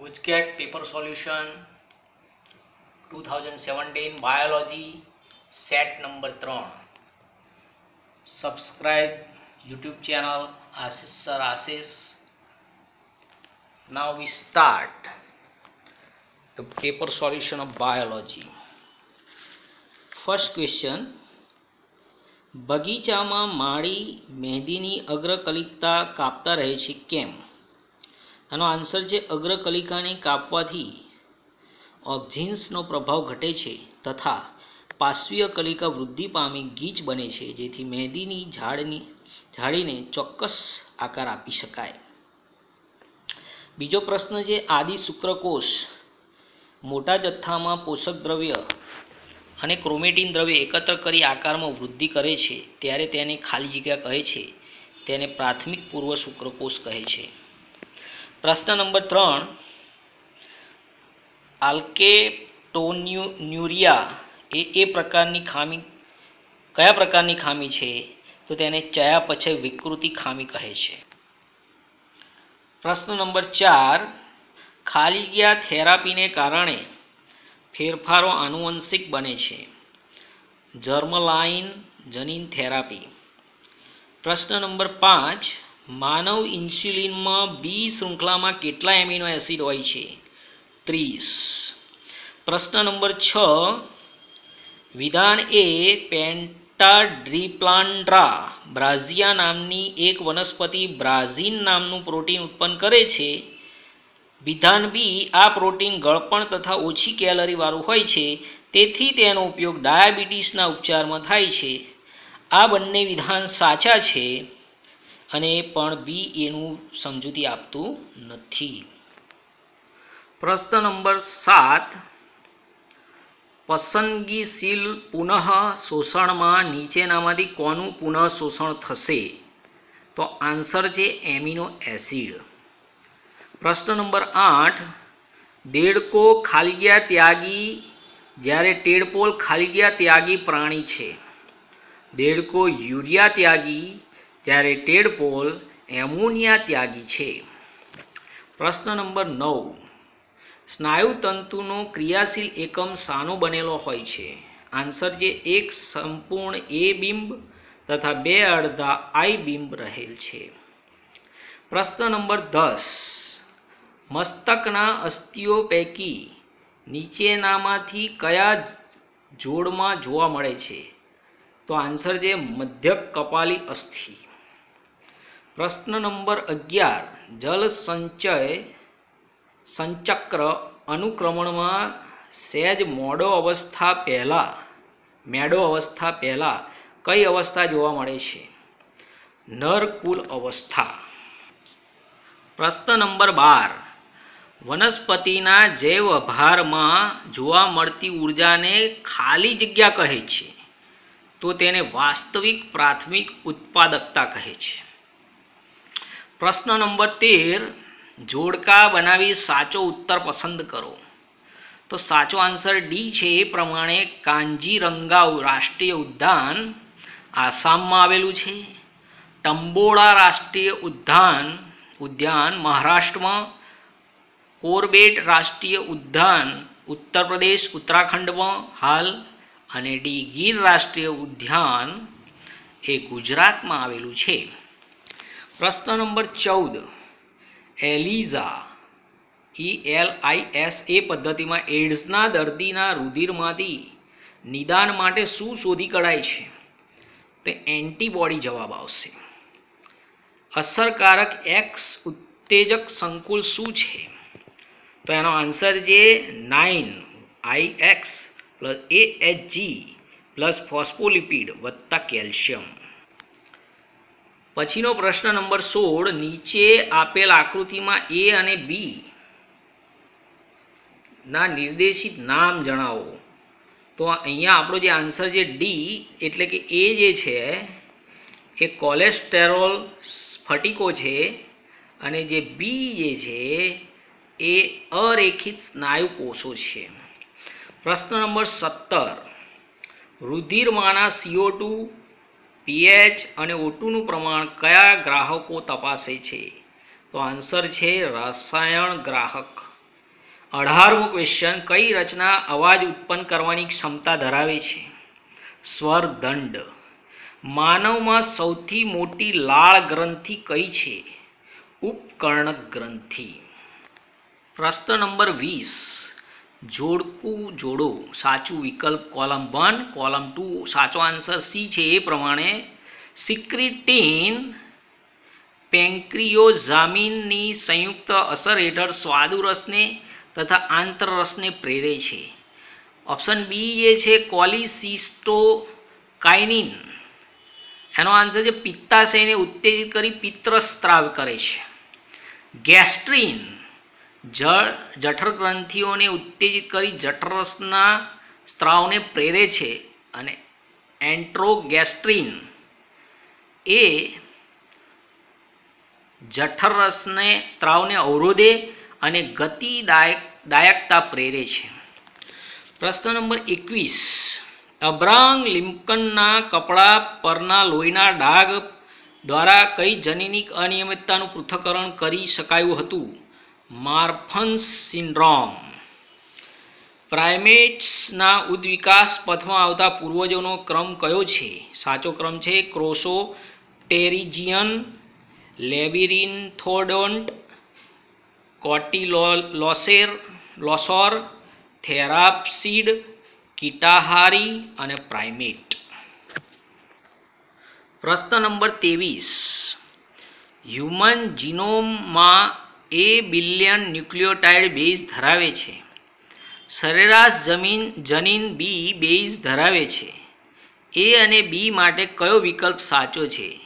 Ujcat paper solution 2017 biology set number 3 subscribe youtube channel Ashish sir Ashish now we start the paper solution of biology first question બગીચામાં માળી મહેંદીની અગ્રકલિકા કાપતા રહે છે કેમ આનો answer છે અગ્રકલિકાને કાપવાથી ઓક્ઝિન્સનો પ્રભાવ ઘટે છે તથા પાશ્વીય કલિકા વૃદ્ધિ પામી ગીચ બને છે, જેથી મહેંદીની ઝાડની, ઝાડીને ચોક્કસ આકાર આપી શકાય. બીજો પ્રશ્ન છે આદિ શુક્રકોષ મોટા જથ્થામાં પોષક દ્રવ્ય અને ક્રોમેટિન દ્રવ્ય એકત્ર કરી આકારમાં વૃદ્ધિ કરે છે, ત્યારે તેને ખાલી જગ્યા કહે છે, તેને પ્રાથમિક પૂર્વ શુક્રકોષ કહે છે. પ્રશ્ન નંબર ત્રણ. આલ્કેટોન્યુરિયા એ એ પ્રકારની ખામી, કયા પ્રકારની ખામી છે? તો તેને ચયાપચય વિકૃતિ ખામી કહે છે. પ્રશ્ન નંબર ચાર. ખાલીગયા થેરાપીને કારણે ફેરફારો આનુવંશિક બને છે. જર્મલાઇન જનીન થેરાપી. પ્રશ્ન નંબર પાંચ. માનવ ઇન્સ્યુલિનમાં બી શૃંખલામાં કેટલા એમિનો એસિડ હોય છે? ત્રીસ. પ્રશ્ન નંબર છ. વિધાન એ પેન્ટાડ્રીપ્લાન્ડ્રા બ્રાઝિયા નામની એક વનસ્પતિ બ્રાઝિન નામનું પ્રોટીન ઉત્પન્ન કરે છે. વિધાન બી, આ પ્રોટીન ગળપણ તથા ઓછી કેલરીવાળું હોય છે. તેથી તેનો ઉપયોગ ડાયાબિટીસના ઉપચારમાં થાય છે. આ બંને વિધાન સાચા છે. અને પણ બી એનું સમજૂતી આપતું નથી. પ્રશ્ન નંબર સાત. પસંદગીશીલ પુનઃ શોષણમાં નીચેનામાંથી કોનું પુનઃ શોષણ થશે? તો આન્સર છે એમિનો એસિડ. પ્રશ્ન નંબર આઠ. દેડકો ખાલગ્યા ત્યાગી, જ્યારે ટેડપોલ ખાલગ્યા ત્યાગી પ્રાણી છે. દેડકો યુરિયા ત્યાગી જ્યારે ટેડપોલ એમોનિયા ત્યાગી છે. પ્રશ્ન નંબર નવ. સ્નાયુતંતુનો ક્રિયાશીલ એકમ સાનો બનેલો હોય છે. આન્સર જે એક સંપૂર્ણ એ બિંબ તથા બે અડધા આઈ બિંબ રહેલ છે. પ્રશ્ન નંબર દસ. મસ્તકના અસ્થિઓ પૈકી નીચેનામાંથી કયા જોડમાં જોવા મળે છે? તો આન્સર જે મધ્યક કપાલી અસ્થિ. પ્રશ્ન નંબર અગિયાર. જલ સંચય સંચક્ર અનુક્રમણમાં સહેજ મોડો અવસ્થા પહેલાં, મેડો અવસ્થા પહેલાં કઈ અવસ્થા જોવા મળે છે? નરકુલ અવસ્થા. પ્રશ્ન નંબર બાર. વનસ્પતિના જૈવ ભારમાં જોવા મળતી ઉર્જાને ખાલી જગ્યા કહે છે, તો તેને વાસ્તવિક પ્રાથમિક ઉત્પાદકતા કહે છે. પ્રશ્ન નંબર તેર, જોડકા બનાવી સાચો ઉત્તર પસંદ કરો. તો સાચો આન્સર ડી છે એ પ્રમાણે કાંજીરંગા રાષ્ટ્રીય ઉદ્યાન આસામમાં આવેલું છે. ટંબોળા રાષ્ટ્રીય ઉદ્યાન ઉદ્યાન મહારાષ્ટ્રમાં કોરબેટ રાષ્ટ્રીય ઉદ્યાન, ઉત્તર પ્રદેશ, ઉત્તરાખંડમાં હાલ અને ડી ગીર રાષ્ટ્રીય ઉદ્યાન એ ગુજરાતમાં આવેલું છે. પ્રશ્ન નંબર ચૌદ. ELISA E L I S A પદ્ધતિમાં એડ્સના દર્દીના રુધિરમાંથી નિદાન માટે શું શોધી કઢાય છે? તો એન્ટીબોડી જવાબ આવશે. અસરકારક એક્સ ઉત્તેજક સંકુલ શું છે? તો એનો આન્સર જે nine I X plus A H G plus phospholipid વત્તા કેલ્શિયમ. પછીનો પ્રશ્ન નંબર સોળ, નીચે આપેલ આકૃતિમાં એ અને બી ના નિર્દેશિત નામ જણાવો. તો અહીંયા આપણો જે આન્સર જે ડી એટલે કે એ જે છે, એ કોલેસ્ટેરોલ સ્ફટિકો છે અને જે બી જે છે, એ અરેખિત સ્નાયુ કોષો છે. પ્રશ્ન નંબર સત્તર રુધિરમાંના સીઓ ટુ પીએચ અને ઓટુનું પ્રમાણ કયા ગ્રાહકો તપાસે છે? તો આન્સર છે રસાયણ ગ્રાહક. અઢારમું ક્વેશ્ચન કઈ રચના અવાજ ઉત્પન્ન કરવાની ક્ષમતા ધરાવે છે? સ્વર દંડ માનવમાં સૌથી મોટી લાળ ગ્રંથિ કઈ છે? ઉપકર્ણક ગ્રંથિ. પ્રશ્ન નંબર વીસ. જોડકું જોડો. સાચું વિકલ્પ કોલમ વન, કોલમ ટુ. સાચો આન્સર સી છે. એ પ્રમાણે સિક્રિટીન પેન્ક્રિયોઝામિનની સંયુક્ત અસર હેઠળ સ્વાદુરસને તથા આંતરરસને પ્રેરે છે. ઓપ્શન બી જે છે કોલિસિસ્ટોકાઇનિન એનો આન્સર છે પિત્તાશયને ઉત્તેજિત કરી પિત્તસ્ત્રાવ કરે છે. ગેસ્ટ્રીન જળ જઠર ગ્રંથિઓને ઉત્તેજિત કરી જઠરરસના સ્ત્રાવને પ્રેરે છે અને એન્ટ્રોગેસ્ટ્રીન એ જઠરરસને સ્ત્રાવને અવરોધે અને ગતિદાયક દાયકતા પ્રેરે છે. પ્રશ્ન નંબર એકવીસ. અબ્રાંગ લિમ્કનના કપડાં પરના લોહીના ડાઘ દ્વારા કઈ જનીનિક અનિયમિતતાનું પૃથ્થકરણ કરી શકાયું હતું? માર્ફન્સ સિન્ડ્રોમ. પ્રાઇમેટ્સના ઉદ્વિકાસ પથમાં આવતા પૂર્વજોનો ક્રમ કયો છે? સાચો ક્રમ છે ક્રોસો, ટેરિજિયન, લેબિરિન્થોડોન્ટ કોટિલોસેર લોસોર, થેરાપસીડ, કીટાહારી અને પ્રાઇમેટ. પ્રશ્ન નંબર ત્રેવીસ. હ્યુમન જીનોમમાં એ બિલિયન ન્યુક્લિયોટાઇડ બેઝ ધરાવે છે. સરેરાશ જમીન, જનીન બી બેઝ ધરાવે છે. એ અને બી માટે કયો વિકલ્પ સાચો છે?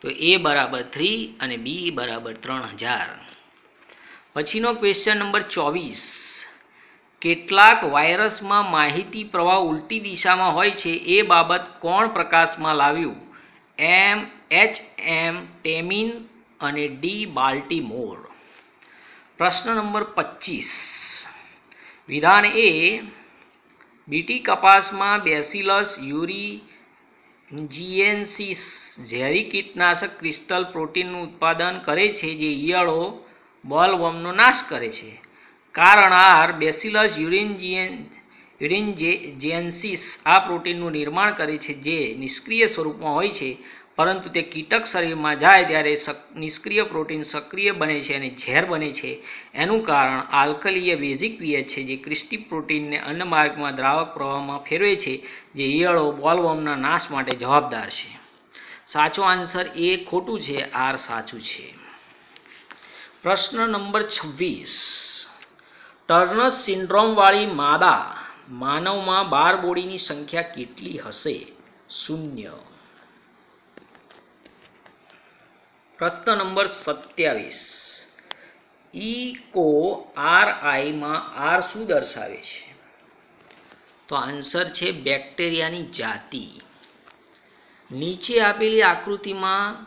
તો એ બરાબર થ્રી અને બી બરાબર ત્રણ હજાર. પછીનો ક્વેશ્ચન નંબર ચોવીસ. કેટલાક વાયરસમાં માહિતી પ્રવાહ ઉલટી દિશામાં હોય છે એ બાબત કોણ પ્રકાશમાં લાવ્યું? એમ એચ એમ ટેમિન અને ડી બાલ્ટીમોર પ્રશ્ન નંબર પચીસ. વિધાન એ, બીટી કપાસમાં બેસિલસ, યુરી જીએનસીસ ઝેરી કીટનાશક ક્રિસ્ટલ પ્રોટીનનું ઉત્પાદન કરે છે જે ઈયળો બોલવર્મનો નાશ કરે છે. કારણ આર બેસિલસ, યુરિનજીએન યુરિનજેન્સિસ આ પ્રોટીનનું નિર્માણ કરે છે જે નિષ્ક્રિય સ્વરૂપમાં હોય છે. પરંતુ તે કીટક શરીરમાં જાય ત્યારે નિષ્ક્રિય પ્રોટીન સક્રિય બને છે અને ઝેર બને છે. એનું કારણ આલ્કલીય બેઝિક પીએચ છે, જે ક્રિસ્ટી પ્રોટીનને અન્નમાર્ગમાં દ્રાવક પ્રવાહમાં ફેરવે છે, જે ઈયળો બોલવર્મના નાશ માટે જવાબદાર છે. સાચો આન્સર એ ખોટું છે, આર સાચું છે. પ્રશ્ન નંબર છવ્વીસ. ટર્નસ સિન્ડ્રોમવાળી માદા માનવમાં બાર બોડીની સંખ્યા કેટલી હશે? શૂન્ય. પ્રશ્ન નંબર સત્યાવીસ. ઇકો આર આઈમાં આર શું દર્શાવે છે? તો આન્સર છે બેક્ટેરિયાની જાતિ. નીચે આપેલી આકૃતિમાં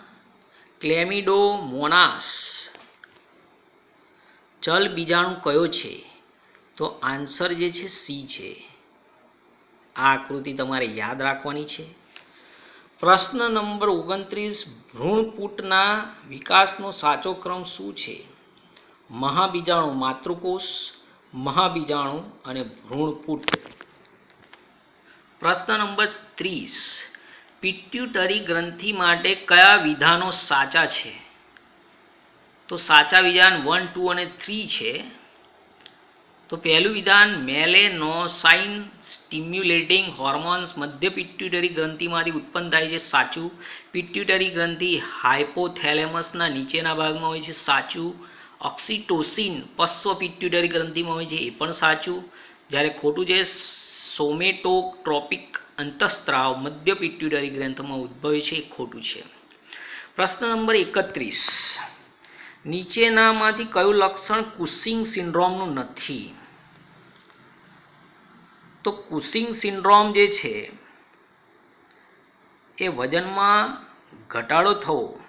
ક્લેમિડોમોનાસ ચલ બીજાણુ કયો છે? તો આન્સર જે છે સી છે. આ આકૃતિ તમારે યાદ રાખવાની છે. પ્રશ્ન નંબર ઓગણત્રીસ, ભ્રૂણપૂટના વિકાસનો સાચો ક્રમ શું છે? મહાબીજાણુ માતૃકોષ, મહાબીજાણુ અને ભ્રૂણપૂટ. પ્રશ્ન નંબર ત્રીસ, પિટ્યુટરી ગ્રંથિ માટે કયા વિધાનો સાચા છે? તો સાચા વિધાન વન ટુ અને થ્રી છે. તો પહેલું વિધાન, મેલેનોસાઇન સ્ટિમ્યુલેટિંગ હોર્મોન્સ મધ્ય પિટ્યુટરી ગ્રંથિમાંથી ઉત્પન્ન થાય છે, સાચું. પિટ્યુટરી ગ્રંથિ હાઇપોથેલેમસના નીચેના ભાગમાં હોય છે, સાચું. ઓક્સિટોસિન પશ્વ પિટ્યુટરી ગ્રંથિમાં હોય છે, એ પણ સાચું. જ્યારે ખોટું છે સોમેટોટ્રોપિક અંતઃસ્ત્રાવ મધ્ય પિટ્યુટરી ગ્રંથમાં ઉદ્ભવે છે, એ ખોટું છે. પ્રશ્ન નંબર એકત્રીસ. નીચેનામાંથી કયું લક્ષણ કુસિંગ સિન્ડ્રોમનું નથી? તો કુસિંગ સિન્ડ્રોમ જે છે, એ વજનમાં ઘટાડો થવો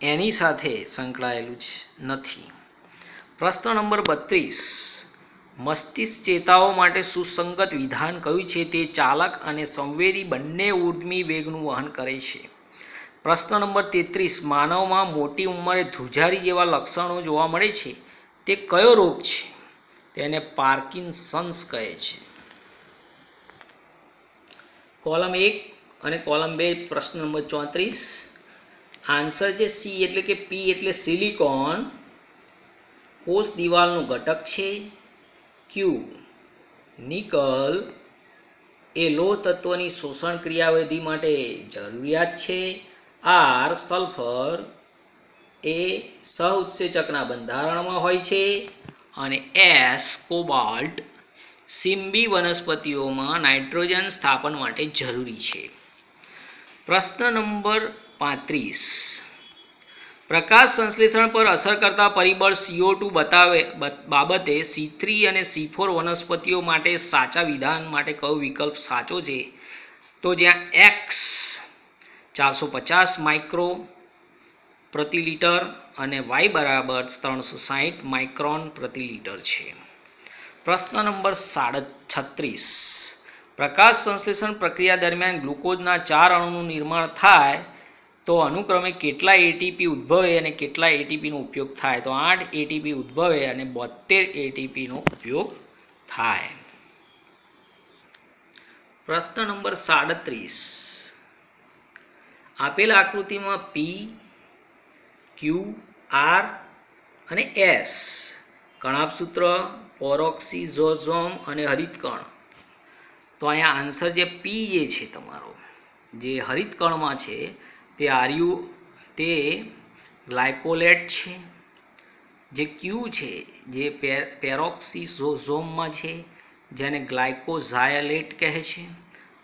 એની સાથે સંકળાયેલું જ નથી. પ્રશ્ન નંબર બત્રીસ. મસ્તિષ્ક ચેતાઓ માટે સુસંગત વિધાન કયું છે તે ચાલક અને સંવેદી બંને ઉર્મી વેગનું વહન કરે છે? પ્રશ્ન નંબર તેત્રીસ. માનવમાં મોટી ઉંમરે ધ્રુજારી જેવા લક્ષણો જોવા મળે છે, તે કયો રોગ છે? તેને પાર્કિન્સન્સ કહે છે. કોલમ એક અને કોલમ બે, પ્રશ્ન નંબર ચોત્રીસ. આન્સર છે સી એટલે કે પી એટલે સિલિકોન. કોષ દિવાલનું ઘટક છે ક્યુ. નિકલ એ લોહ તત્વની શોષણ ક્રિયાવિધિ માટે જરૂરિયાત છે. આર સલ્ફર એ સહ ઉત્સેચકના બંધારણમાં હોય છે. અને એસ, કોબાલ્ટ સિમ્બી વનસ્પતિઓમાં નાઇટ્રોજન સ્થાપન માટે જરૂરી છે. પ્રશ્ન નંબર પાંત્રીસ. પ્રકાશ સંશ્લેષણ પર અસર કરતા પરિબળ સીઓ ટુ બતાવે બાબતે સી થ્રી અને સી ફોર વનસ્પતિઓ માટે સાચા વિધાન માટે કયો વિકલ્પ સાચો છે? તો જ્યાં એક્સ ચારસો પચાસ માઇક્રો પ્રતિ લીટર અને વાય બરાબર ત્રણસો સાહીઠ માઇક્રોન પ્રતિ લીટર છે. પ્રશ્ન નંબર સાડ છત્રીસ પ્રકાશ સંશ્લેષણ પ્રક્રિયા દરમિયાન ગ્લુકોઝના ચાર અણુનું નિર્માણ થાય તો અનુક્રમે કેટલા એટીપી ઉદ્ભવે અને કેટલા એટીપીનો ઉપયોગ થાય? તો આઠ એટીપી ઉદ્ભવે અને બોતેર એટીપીનો ઉપયોગ થાય. પ્રશ્ન નંબર સાડત્રીસ. આપેલ આકૃતિમાં પી ક્યુ આર અને એસ. કણાપસૂત્ર પોરોક્સિઝોઝોમ અને હરિતકણ. તો અહીંયા આન્સર જે પી જે છે તમારો, જે હરિતકણમાં છે, તે આર્યુ તે ગ્લાયકોલેટ છે. જે ક્યુ છે, જે પેરોક્સિઝોઝોમમાં છે, જેને ગ્લાયકોઝાયલેટ કહે છે.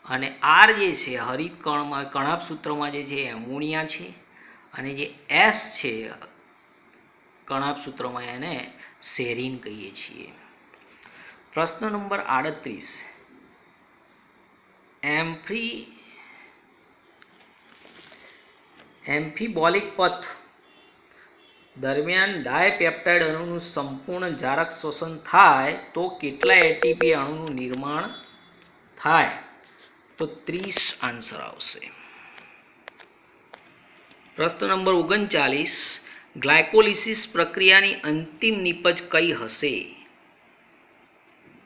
અને આર જે છે, હરિતકણમાં કણાપસૂત્રમાં જે છે, એમોનિયા છે. અને જે એસ છે કણાભસૂત્રમાં એને સેરીન કહીએ છીએ. પ્રશ્ન નંબર આડત્રીસ. એમ્ફી, એમ્ફીબોલિક પથ દરમિયાન ડાયપેપ્ટાઇડ અણુનું સંપૂર્ણ જારક શોષણ થાય તો કેટલા એટીપી અણુનું નિર્માણ થાય? તો ત્રીસ આન્સર આવશે. પ્રશ્ન નંબર ઓગણચાલીસ. ગ્લાયકોલિસિસ પ્રક્રિયાની અંતિમ નિપજ કઈ હશે?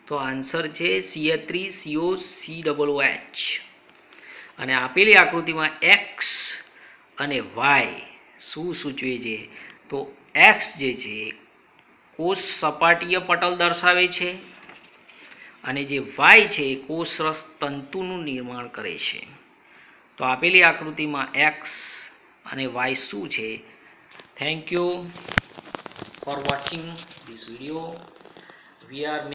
તો આન્સર છે CA three CO C double H અને આપેલી આકૃતિમાં એક્સ અને વાય શું સૂચવે છે? તો એક્સ જે છે, કોષ સપાટીય પટલ દર્શાવે છે અને જે વાય છે એ કોષરસ તંતુનું નિર્માણ કરે છે. તો આપેલી આકૃતિમાં એક્સ અને વાય શું છે? thank you for watching this video. We are